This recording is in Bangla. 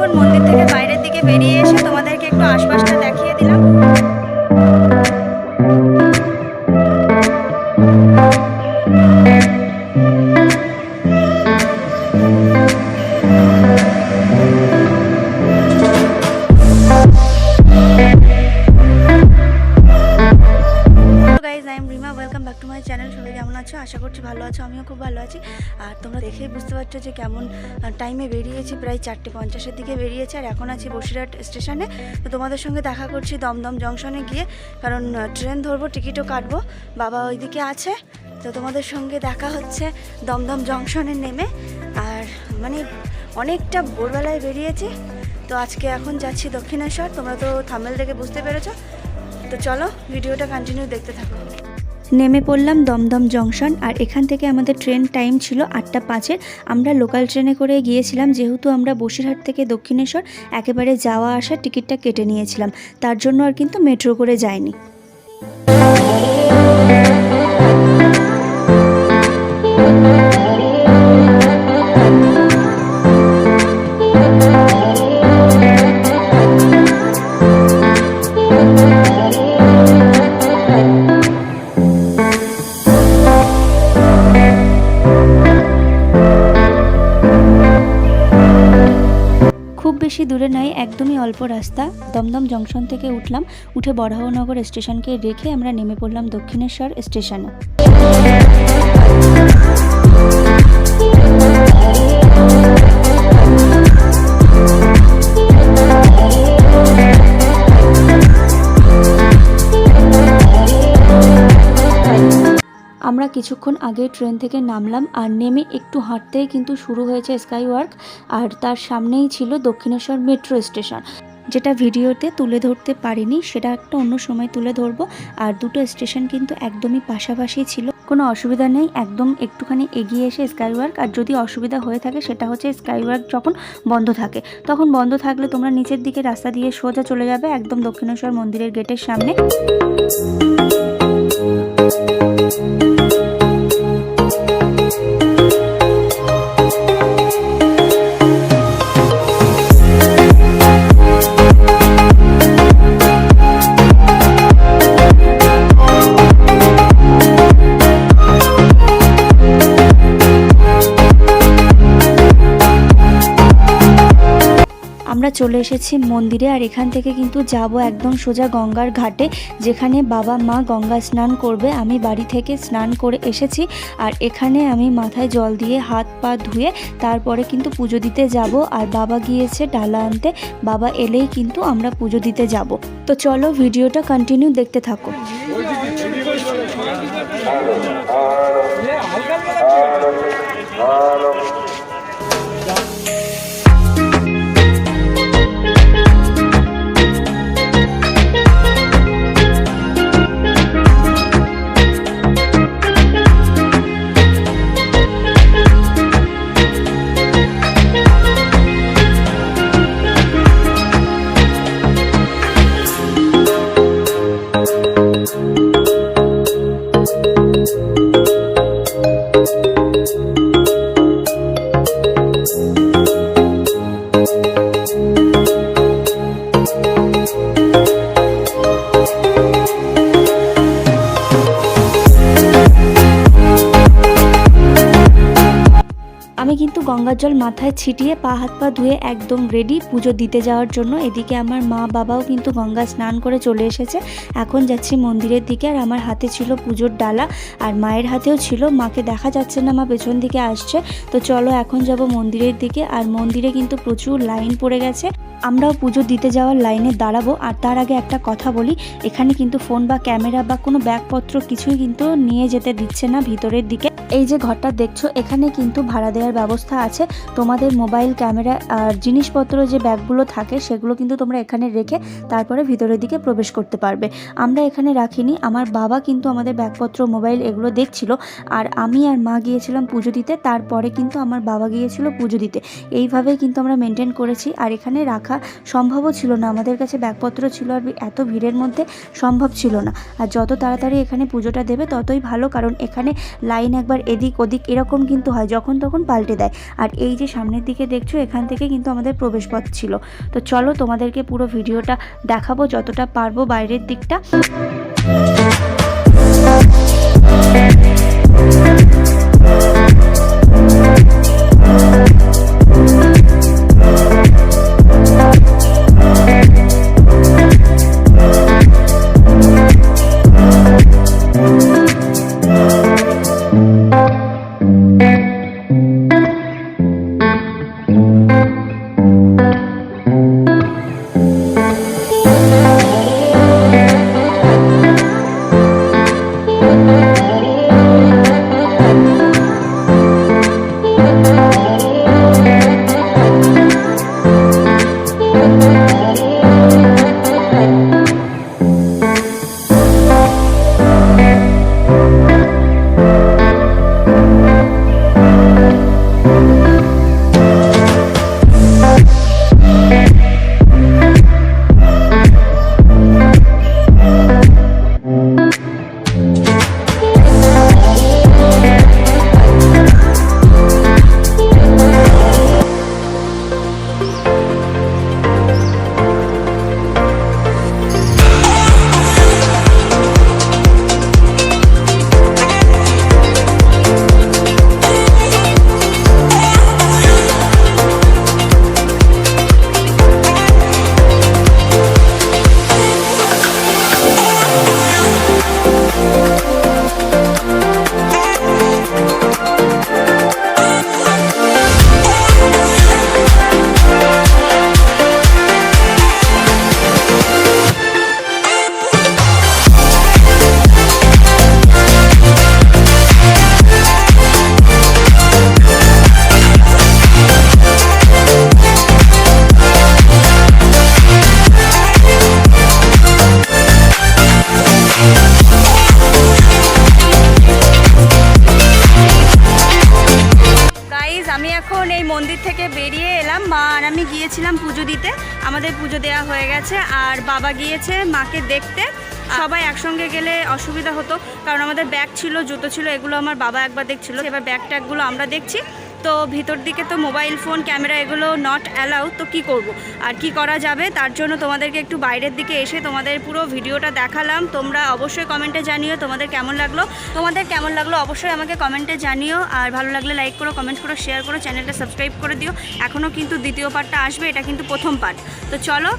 এখন মন্দির থেকে বাইরের দিকে বেরিয়ে এসে তোমাদেরকে একটু আশপাশটা আছো, আমিও খুব ভালো আছি। আর তোমরা দেখেই বুঝতে পারছ যে কেমন টাইমে বেরিয়েছি, প্রায় চারটে পঞ্চাশের দিকে বেরিয়েছি। আর এখন আছি বসিরহাট স্টেশনে। তো তোমাদের সঙ্গে দেখা করছি দমদম জংশনে গিয়ে, কারণ ট্রেন ধরবো, টিকিটও কাটবো। বাবা ওইদিকে আছে। তো তোমাদের সঙ্গে দেখা হচ্ছে দমদম জংশনে নেমে। আর মানে অনেকটা ভোরবেলায় বেরিয়েছি। তো আজকে এখন যাচ্ছি দক্ষিণেশ্বর। তোমরা তো থামেল দেখে বুঝতে পেরেছ। তো চলো ভিডিওটা কন্টিনিউ দেখতে থাকো। নেমে পড়লাম দমদম জংশন আর এখান থেকে আমাদের ট্রেন টাইম ছিল আটটা পাঁচের আমরা লোকাল ট্রেনে করে গিয়েছিলাম, যেহেতু আমরা বসিরহাট থেকে দক্ষিণেশ্বর একেবারে যাওয়া আসার টিকিটটা কেটে নিয়েছিলাম। তার জন্য আর কিন্তু মেট্রো করে যায়নি বেশি দূরে নয় একদমই অল্প রাস্তা। দমদম জংশন থেকে উঠলাম, উঠে বরাহনগর স্টেশনকে রেখে আমরা নেমে পড়লাম দক্ষিণেশ্বর স্টেশনে। কিছুক্ষণ আগে ট্রেন থেকে নামলাম আর নেমে একটু হাঁটতেই কিন্তু শুরু হয়েছে স্কাই ওয়ার্ক আর তার সামনেই ছিল দক্ষিণেশ্বর মেট্রো স্টেশন। যেটা ভিডিওতে তুলে ধরতে পারিনি, সেটা একটা অন্য সময় তুলে ধরবো। আর দুটো স্টেশন কিন্তু একদমই পাশাপাশি ছিল। কোনো অসুবিধা নেই, একদম একটুখানি এগিয়ে এসে স্কাই ওয়ার্ক আর যদি অসুবিধা হয়ে থাকে, সেটা হচ্ছে স্কাই ওয়ার্ক যখন বন্ধ থাকে। তখন বন্ধ থাকলে তোমরা নিচের দিকে রাস্তা দিয়ে সোজা চলে যাবে, একদম দক্ষিণেশ্বর মন্দিরের গেটের সামনে। আমরা চলে এসেছি মন্দিরে, আর এখান থেকে কিন্তু যাব একদম সোজা গঙ্গার ঘাটে, যেখানে বাবা মা গঙ্গা স্নান করবে। আমি বাড়ি থেকে স্নান করে এসেছি, আর এখানে আমি মাথায় জল দিয়ে হাত পা ধুয়ে তারপরে কিন্তু পুজো দিতে যাব। আর বাবা গিয়েছে ডালা আনতে, বাবা এলেই কিন্তু আমরা পুজো দিতে যাব। তো চলো ভিডিওটা কন্টিনিউ দেখতে থাকো। আমি গঙ্গার জল মাথায় ছিটিয়ে পা হাত পা ধুয়ে একদম রেডি পুজো দিতে যাওয়ার জন্য। এদিকে আমার মা বাবাও কিন্তু গঙ্গা স্নান করে চলে এসেছে। এখন যাচ্ছি মন্দিরের দিকে আর আমার হাতে ছিল পুজোর ডালা আর মায়ের হাতেও ছিল। মাকে দেখা যাচ্ছে না, মা পেছন দিকে আসছে। তো চলো এখন যাব মন্দিরের দিকে আর মন্দিরে কিন্তু প্রচুর লাইন পড়ে গেছে। আমরাও পুজো দিতে যাওয়ার লাইনে দাঁড়াবো আর তার আগে একটা কথা বলি। এখানে কিন্তু ফোন বা ক্যামেরা বা কোনো ব্যাগপত্র কিছুই কিন্তু নিয়ে যেতে দিচ্ছে না ভিতরের দিকে। এই যে ঘরটা দেখছ, এখানে কিন্তু ভাড়া দেওয়ার ব্যবস্থা আছে, তোমাদের মোবাইল ক্যামেরা আর জিনিসপত্র যে ব্যাগগুলো থাকে, সেগুলো কিন্তু তোমরা এখানে রেখে তারপরে ভিতরের দিকে প্রবেশ করতে পারবে। আমরা এখানে রাখিনি, আমার বাবা কিন্তু আমাদের ব্যাগপত্র মোবাইল এগুলো দেখছিল, আর আমি আর মা গিয়েছিলাম পুজো দিতে, তারপরে কিন্তু আমার বাবা গিয়েছিল পুজো দিতে। এইভাবেই কিন্তু আমরা মেনটেন করেছি, আর এখানে রাখা সম্ভবও ছিল না, আমাদের কাছে ব্যাগপত্র ছিল আর এত ভিড়ের মধ্যে সম্ভব ছিল না। আর যত তাড়াতাড়ি এখানে পুজোটা দেবে, ততই ভালো, কারণ এখানে লাইন একবার এদিক ওদিক এরকম কিন্তু হয় যখন তখন পাল্টে দেয়। আর এই যে সামনের দিকে দেখছ, এখান থেকে কিন্তু আমাদের প্রবেশপথ ছিল। তো চলো তোমাদেরকে পুরো ভিডিওটা দেখাবো যতটা পারব বাইরের দিকটা। আমি গিয়েছিলাম পুজো দিতে। আমাদের পুজো দেওয়া হয়ে গেছে আর বাবা গিয়েছে মাকে দেখতে। সবাই একসঙ্গে গেলে অসুবিধা হতো, কারণ আমাদের ব্যাগ ছিল, জুতো ছিল, এগুলো আমার বাবা একবার দেখছিল। এবার ব্যাগ ট্যাগগুলো আমরা দেখছি। তো ভিতর দিকে তো মোবাইল ফোন, ক্যামেরা এগুলো নট অ্যালাউ তো কি করব? আর কি করা যাবে? তার জন্য তোমাদেরকে একটু বাইরের দিকে এসে তোমাদের পুরো ভিডিওটা দেখালাম। তোমরা অবশ্যই কমেন্টে জানিও তোমাদের কেমন লাগল। তোমাদের কেমন লাগল অবশ্যই আমাকে কমেন্টে জানিও। আর ভালো লাগলে লাইক করো কমেন্ট করো শেয়ার করো চ্যানেলটা সাবস্ক্রাইব করে দিও। এখনও কিন্তু দ্বিতীয় পার্টটা আসবে, এটা কিন্তু প্রথম পার্ট তো চলো